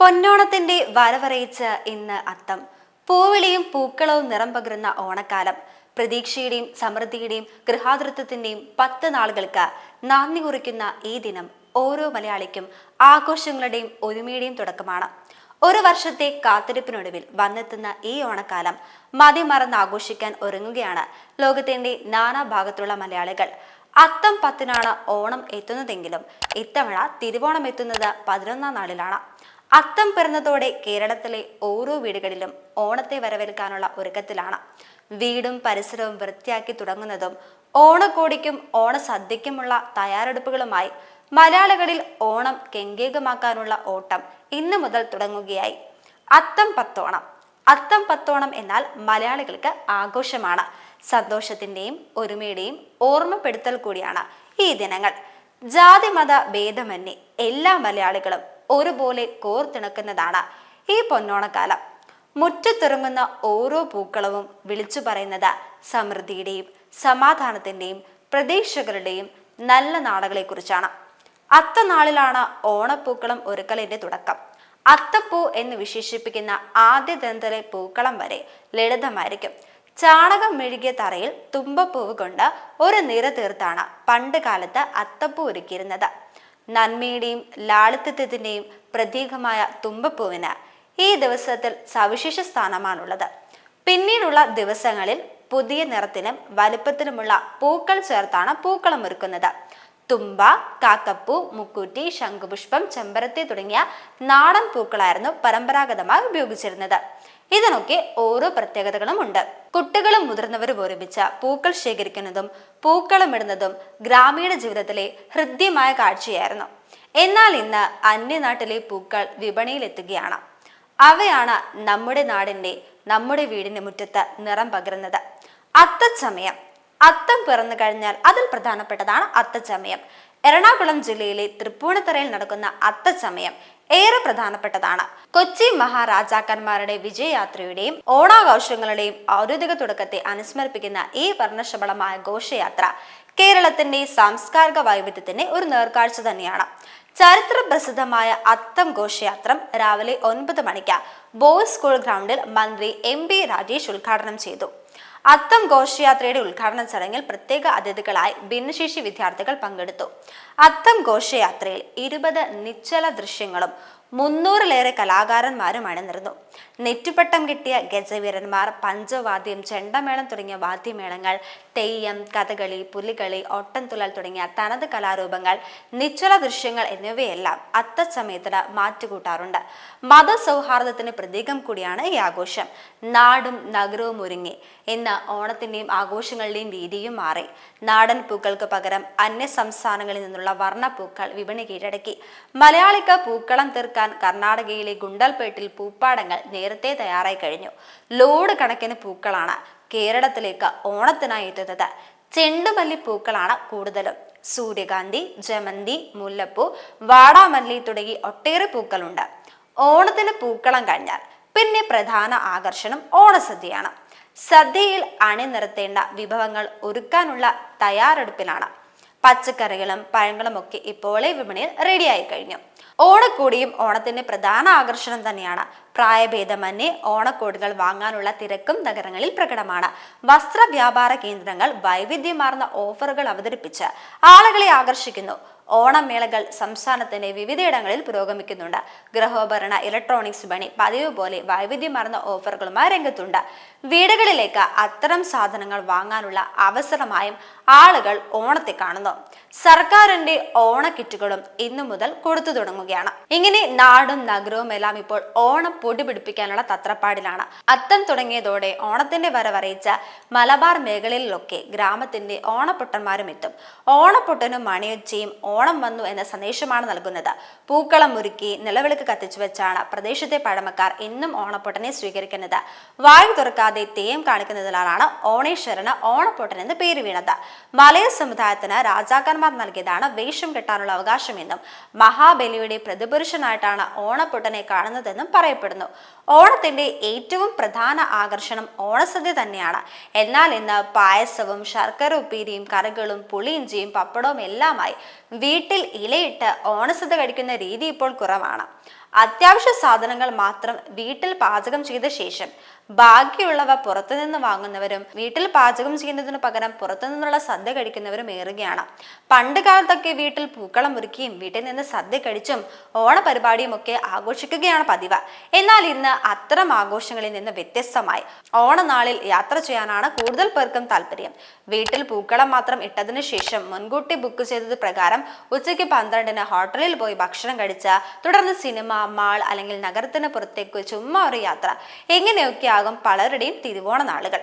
പൊന്നോണത്തിന്റെ വരവറിയിച്ച് ഇന്ന് അത്തം. പൂവിളിയും പൂക്കളവും നിറം പകരുന്ന ഓണക്കാലം. പ്രതീക്ഷയുടെയും സമൃദ്ധിയുടെയും ഗൃഹാതൃത്വത്തിന്റെയും പത്ത് നാളുകൾക്ക് നാന്ദി കുറിക്കുന്ന ഈ ദിനം ഓരോ മലയാളിക്കും ആഘോഷങ്ങളുടെയും ഒരുമയുടെയും തുടക്കമാണ്. ഒരു വർഷത്തെ കാത്തിരിപ്പിനൊടുവിൽ വന്നെത്തുന്ന ഈ ഓണക്കാലം മതിമറന്ന് ആഘോഷിക്കാൻ ഒരുങ്ങുകയാണ് ലോകത്തിന്റെ നാനാഭാഗത്തുള്ള മലയാളികൾ. അത്തം പത്തിനാണ് ഓണം എത്തുന്നതെങ്കിലും ഇത്തവണ തിരുവോണം എത്തുന്നത് പതിനൊന്നാം നാളിലാണ്. അത്തം പിറന്നതോടെ കേരളത്തിലെ ഓരോ വീടുകളിലും ഓണത്തെ വരവേൽക്കാനുള്ള ഒരുക്കത്തിലാണ്. വീടും പരിസരവും വൃത്തിയാക്കി തുടങ്ങുന്നതും ഓണക്കോടിക്കും ഓണസദ്യക്കുമുള്ള തയ്യാറെടുപ്പുകളുമായി മലയാളികളിൽ ഓണം കെങ്കേകമാക്കാനുള്ള ഓട്ടം ഇന്നു മുതൽ തുടങ്ങുകയായി. അത്തം പത്തോണം. അത്തം പത്തോണം എന്നാൽ മലയാളികൾക്ക് ആഘോഷമാണ്. സന്തോഷത്തിന്റെയും ഒരുമയുടെയും ഓർമ്മപ്പെടുത്തൽ കൂടിയാണ് ഈ ദിനങ്ങൾ. ജാതി മത ഭേദമന്യേ എല്ലാ മലയാളികളും ഒരുപോലെ കോർത്തിണക്കുന്നതാണ് ഈ പൊന്നോണക്കാലം. മുറ്റത്തിറങ്ങുന്ന ഓരോ പൂക്കളവും വിളിച്ചു പറയുന്നത് സമൃദ്ധിയുടെയും സമാധാനത്തിന്റെയും പ്രതീക്ഷകളുടെയും നല്ല നാളുകളെക്കുറിച്ചാണ്. അത്തനാളിലാണ് ഓണപ്പൂക്കളം ഒരുക്കലിന്റെ തുടക്കം. അത്തപ്പൂ എന്ന് വിശേഷിപ്പിക്കുന്ന ആദ്യ ദന്തലെ പൂക്കളം വരെ ലളിതമായിരിക്കും. ചാണകം മെഴുകിയ തറയിൽ തുമ്പപ്പൂവ് കൊണ്ട് ഒരു നിര തീർത്താണ് പണ്ട് കാലത്ത് അത്തപ്പൂ ഒരുക്കിയിരുന്നത്. നന്മയുടെയും ലാളിത്യത്തിന്റെയും പ്രതീകമായ തുമ്പപ്പൂവിന് ഈ ദിവസത്തിൽ സവിശേഷ സ്ഥാനമാണുള്ളത്. പിന്നീടുള്ള ദിവസങ്ങളിൽ പുതിയ നിറത്തിലും വലുപ്പത്തിനുമുള്ള പൂക്കൾ ചേർത്താണ് പൂക്കളം ഒരുക്കുന്നത്. തുമ്പ കാക്കപ്പൂ മുക്കൂറ്റി ശംഖുപുഷ്പം ചെമ്പരത്തി തുടങ്ങിയ നാടൻ പൂക്കളായിരുന്നു പരമ്പരാഗതമായി ഉപയോഗിച്ചിരുന്നത്. ഇതിനൊക്കെ ഓരോ പ്രത്യേകതകളും ഉണ്ട് കുട്ടികളും മുതിർന്നവരും ഒരുമിച്ച് പൂക്കൾ ശേഖരിക്കുന്നതും പൂക്കളമിടുന്നതും ഗ്രാമീണ ജീവിതത്തിലെ ഹൃദ്യമായ കാഴ്ചയായിരുന്നു. എന്നാൽ ഇന്ന് അന്യനാട്ടിലെ പൂക്കൾ വിപണിയിലെത്തുകയാണ്. അവയാണ് നമ്മുടെ നാടിന്റെ നമ്മുടെ വീടിന്റെ മുറ്റത്ത് നിറം പകരുന്നത്. അത്തച്ചമയം അത്തം പിറന്നു കഴിഞ്ഞാൽ അതിൽ പ്രധാനപ്പെട്ടതാണ് അത്തച്ചമയം. എറണാകുളം ജില്ലയിലെ തൃപ്പൂണിത്തറയിൽ നടക്കുന്ന അത്തച്ചമയം ഏറെ പ്രധാനപ്പെട്ടതാണ്. കൊച്ചി മഹാരാജാക്കന്മാരുടെ വിജയയാത്രയുടെയും ഓണാഘോഷങ്ങളുടെയും ഔദ്യോഗിക തുടക്കത്തെ അനുസ്മരിപ്പിക്കുന്ന ഈ വർണശബളമായ ഘോഷയാത്ര കേരളത്തിന്റെ സാംസ്കാരിക വൈവിധ്യത്തിന്റെ ഒരു നേർക്കാഴ്ച തന്നെയാണ്. ചരിത്ര പ്രസിദ്ധമായ അത്തം ഘോഷയാത്ര രാവിലെ ഒൻപത് മണിക്ക് ബോയ്സ് സ്കൂൾ ഗ്രൗണ്ടിൽ മന്ത്രി എം ബി രാജേഷ് ഉദ്ഘാടനം ചെയ്തു. അത്തം ഘോഷയാത്രയുടെ ഉദ്ഘാടന ചടങ്ങിൽ പ്രത്യേക അതിഥികളായി ഭിന്നശേഷി വിദ്യാർത്ഥികൾ പങ്കെടുത്തു. അത്തം ഘോഷയാത്രയിൽ ഇരുപത് നിശ്ചല ദൃശ്യങ്ങളും മുന്നൂറിലേറെ കലാകാരന്മാരും അണിനിരുന്നു നെറ്റുപട്ടം കിട്ടിയ ഗജവീരന്മാർ പഞ്ചവാദ്യം ചെണ്ടമേളം തുടങ്ങിയ വാദ്യമേളങ്ങൾ തെയ്യം കഥകളി പുലികളി ഒട്ടൻതുള്ളൽ തുടങ്ങിയ തനത് കലാരൂപങ്ങൾ നിശ്ചല ദൃശ്യങ്ങൾ എന്നിവയെല്ലാം അത്തച്ചമയത്തിന് മാറ്റുകൂട്ടാറുണ്ട്. മതസൗഹാർദ്ദത്തിന് പ്രതീകം കൂടിയാണ് ഈ ആഘോഷം. നാടും നഗരവും ഒരുങ്ങി. ഇന്ന് ഓണത്തിന്റെയും ആഘോഷങ്ങളുടെയും രീതിയും മാറി. നാടൻ പൂക്കൾക്ക് പകരം അന്യ സംസ്ഥാനങ്ങളിൽ നിന്നുള്ള വർണപ്പൂക്കൾ വിപണി കീഴടക്കി. മലയാളിക്ക് പൂക്കളം തീർക്കാൻ കർണാടകയിലെ ഗുണ്ടൽപേട്ടിൽ പൂപ്പാടങ്ങൾ നേരത്തെ തയ്യാറായി കഴിഞ്ഞു. ലോഡ് കണക്കിന് പൂക്കളാണ് കേരളത്തിലേക്ക് ഓണത്തിനായി എത്തുന്നത്. ചെണ്ടുമല്ലി പൂക്കളാണ് കൂടുതലും. സൂര്യകാന്തി ജമന്തി മുല്ലപ്പൂ വാടാമല്ലി തുടങ്ങി ഒട്ടേറെ പൂക്കളുണ്ട്. ഓണത്തിന് പൂക്കളം കഴിഞ്ഞാൽ പിന്നെ പ്രധാന ആകർഷണം ഓണസദ്യയാണ്. സദ്യയിൽ അണിനിരത്തേണ്ട വിഭവങ്ങൾ ഒരുക്കാനുള്ള തയ്യാറെടുപ്പിലാണ് പച്ചക്കറികളും പഴങ്ങളും ഒക്കെ ഇപ്പോഴേ വിപണിയിൽ റെഡിയായി കഴിഞ്ഞു. ഓണക്കോടിയും ഓണത്തിന്റെ പ്രധാന ആകർഷണം തന്നെയാണ്. പ്രായഭേദമന്യേ ഓണക്കോടികൾ വാങ്ങാനുള്ള തിരക്കും നഗരങ്ങളിൽ പ്രകടമാണ്. വസ്ത്ര വ്യാപാര കേന്ദ്രങ്ങൾ വൈവിധ്യമാർന്ന ഓഫറുകൾ അവതരിപ്പിച്ച് ആളുകളെ ആകർഷിക്കുന്നു. ഓണമേളകൾ സംസ്ഥാനത്തിന്റെ വിവിധയിടങ്ങളിൽ പുരോഗമിക്കുന്നുണ്ട്. ഗൃഹോപകരണ ഇലക്ട്രോണിക്സ് പണി പതിവ് പോലെ വൈവിധ്യമാർന്ന ഓഫറുകളുമായി രംഗത്തുണ്ട്. വീടുകളിലേക്ക് അത്തരം സാധനങ്ങൾ വാങ്ങാനുള്ള അവസരമായും ആളുകൾ ഓണത്തെ കാണുന്നു. സർക്കാരിന്റെ ഓണ കിറ്റുകളും ഇന്നു മുതൽ കൊടുത്തു തുടങ്ങുകയാണ്. ഇങ്ങനെ നാടും നഗരവും എല്ലാം ഇപ്പോൾ ഓണം പൊടി പിടിപ്പിക്കാനുള്ള തത്രപ്പാടിലാണ്. അത്തം തുടങ്ങിയതോടെ ഓണത്തിന്റെ വരവറിയിച്ച മലബാർ മേഖലയിലൊക്കെ ഗ്രാമത്തിന്റെ ഓണപ്പൊട്ടന്മാരും എത്തും. ഓണപ്പൊട്ടനും മണിയൊച്ചയും ഓണം വന്നു എന്ന സന്ദേശമാണ് നൽകുന്നത്. പൂക്കളം മുറുക്കി നിലവിളക്ക് കത്തിച്ചു വെച്ചാണ് പ്രദേശത്തെ പഴമക്കാർ ഇന്നും ഓണപ്പൊട്ടനെ സ്വീകരിക്കുന്നത്. വായു തുറക്കാതെ തെയ്യം കാണിക്കുന്നതിനാലാണ് ഓണേശ്വരന് ഓണപ്പൊട്ടൻ എന്ന് പേര് വീണത്. മലയ സമുദായത്തിന് രാജാക്കന്മാർ നൽകിയതാണ് വേഷം കെട്ടാനുള്ള അവകാശമെന്നും മഹാബലിയുടെ പ്രതിപുരുഷനായിട്ടാണ് ഓണപ്പൊട്ടനെ കാണുന്നതെന്നും പറയപ്പെടുന്നു. ഓണത്തിന്റെ ഏറ്റവും പ്രധാന ആകർഷണം ഓണസദ്യ തന്നെയാണ്. എന്നാൽ ഇന്ന് പായസവും ശർക്കര ഉപ്പേരിയും കറികളും പുളിയിഞ്ചിയും പപ്പടവും എല്ലാമായി വീട്ടിൽ ഇലയിട്ട് ഓണസദ്യ കഴിക്കുന്ന രീതി ഇപ്പോൾ കുറവാണ്. അത്യാവശ്യ സാധനങ്ങൾ മാത്രം വീട്ടിൽ പാചകം ചെയ്ത ശേഷം ബാക്കിയുള്ളവ പുറത്തുനിന്ന് വാങ്ങുന്നവരും വീട്ടിൽ പാചകം ചെയ്യുന്നതിനു പകരം പുറത്തു നിന്നുള്ള സദ്യ കഴിക്കുന്നവരും ഏറുകയാണ്. പണ്ട് കാലത്തൊക്കെ വീട്ടിൽ പൂക്കളം ഒരുക്കിയും വീട്ടിൽ നിന്ന് സദ്യ കഴിച്ചും ഓണപരിപാടിയും ഒക്കെ ആഘോഷിക്കുകയാണ് പതിവ്. എന്നാൽ ഇന്ന് അത്തരം ആഘോഷങ്ങളിൽ നിന്ന് വ്യത്യസ്തമായി ഓണനാളിൽ യാത്ര ചെയ്യാനാണ് കൂടുതൽ പേർക്കും താല്പര്യം. വീട്ടിൽ പൂക്കളം മാത്രം ഇട്ടതിനു ശേഷം മുൻകൂട്ടി ബുക്ക് ചെയ്തത് പ്രകാരം ഉച്ചയ്ക്ക് പന്ത്രണ്ടിന് ഹോട്ടലിൽ പോയി ഭക്ഷണം കഴിച്ച തുടർന്ന് സിനിമ മാൾ അല്ലെങ്കിൽ നഗരത്തിന് പുറത്തേക്ക് ചുമ്മാ ഒരു യാത്ര. എങ്ങനെയൊക്കെ ആകും പലരുടെയും തിരുവോണ നാളുകൾ